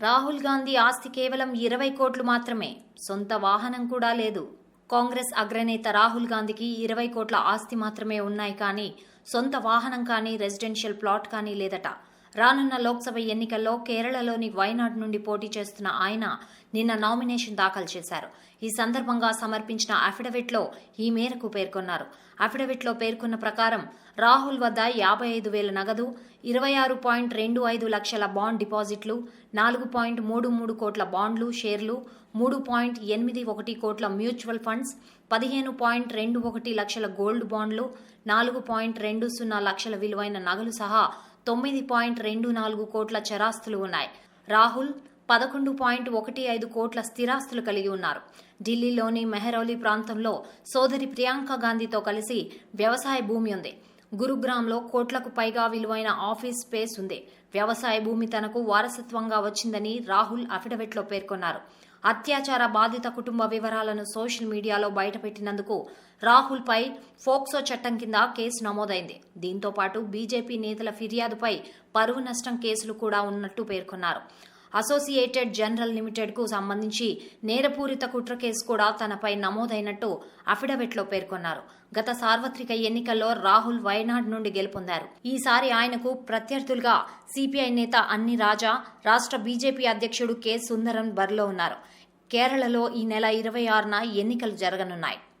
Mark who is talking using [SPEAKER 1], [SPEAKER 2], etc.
[SPEAKER 1] రాహుల్ గాంధీ ఆస్తి కేవలం ఇరవై కోట్లు మాత్రమే. సొంత వాహనం కూడా లేదు. కాంగ్రెస్ అగ్రనేత రాహుల్ గాంధీకి ఇరవై కోట్ల ఆస్తి మాత్రమే ఉన్నాయి కానీ సొంత వాహనం కానీ రెసిడెన్షియల్ ప్లాట్ కానీ లేదట. రానున్న లోక్సభ ఎన్నికల్లో కేరళలోని వైనాడ్ నుండి పోటీ చేస్తున్న ఆయన నిన్న నామినేషన్ దాఖలు చేశారు. ఈ సందర్భంగా సమర్పించిన అఫిడవిట్లో ఈ మేరకు పేర్కొన్నారు. అఫిడవిట్లో పేర్కొన్న ప్రకారం రాహుల్ వద్ద యాభై ఐదు వేల నగదు ఇరవై ఆరు పాయింట్ రెండు ఐదు లక్షల బాండ్ డిపాజిట్లు నాలుగు పాయింట్ మూడు మూడు కోట్ల బాండ్లు షేర్లు మూడు పాయింట్ ఎనిమిది ఒకటి కోట్ల మ్యూచువల్ ఫండ్స్ పదిహేను పాయింట్ రెండు ఒకటి లక్షల గోల్డ్ బాండ్లు నాలుగు పాయింట్ రెండు సున్నా లక్షల విలువైన నగలు సహా తొమ్మిది పాయింట్ రెండు నాలుగు కోట్ల చరాస్తులు ఉన్నాయి. రాహుల్ పదకొండు పాయింట్ ఒకటి ఐదు కోట్ల స్థిరాస్తులు కలిగి ఉన్నారు. ఢిల్లీలోని మెహరౌలీ ప్రాంతంలో సోదరి ప్రియాంక గాంధీతో కలిసి వ్యవసాయ భూమి ఉంది. గురుగ్రామ్లో కోట్లకు పైగా విలువైన ఆఫీస్ స్పేస్ ఉంది. వ్యవసాయ భూమి తనకు వారసత్వంగా వచ్చిందని రాహుల్ అఫిడవిట్లో పేర్కొన్నారు. అత్యాచార బాధిత కుటుంబ వివరాలను సోషల్ మీడియాలో బయటపెట్టినందుకు రాహుల్పై ఫోక్సో చట్టం కింద కేసు నమోదైంది. దీంతో పాటు బీజేపీ నేతల ఫిర్యాదుపై పరువు నష్టం కేసులు కూడా ఉన్నట్టు పేర్కొన్నారు. అసోసియేటెడ్ జనరల్ లిమిటెడ్కు సంబంధించి నేరపూరిత కుట్ర కేసు కూడా తనపై నమోదైనట్టు అఫిడవిట్లో పేర్కొన్నారు. గత సార్వత్రిక ఎన్నికల్లో రాహుల్ వయనాడ్ నుండి గెలుపొందారు. ఈసారి ఆయనకు ప్రత్యర్థులుగా సిపిఐ నేత అన్ని రాజా రాష్ట్ర బీజేపీ అధ్యక్షుడు కె సుందరన్ బరిలో ఉన్నారు. కేరళలో ఈ నెల ఇరవై ఆరున ఎన్నికలు జరగనున్నాయి.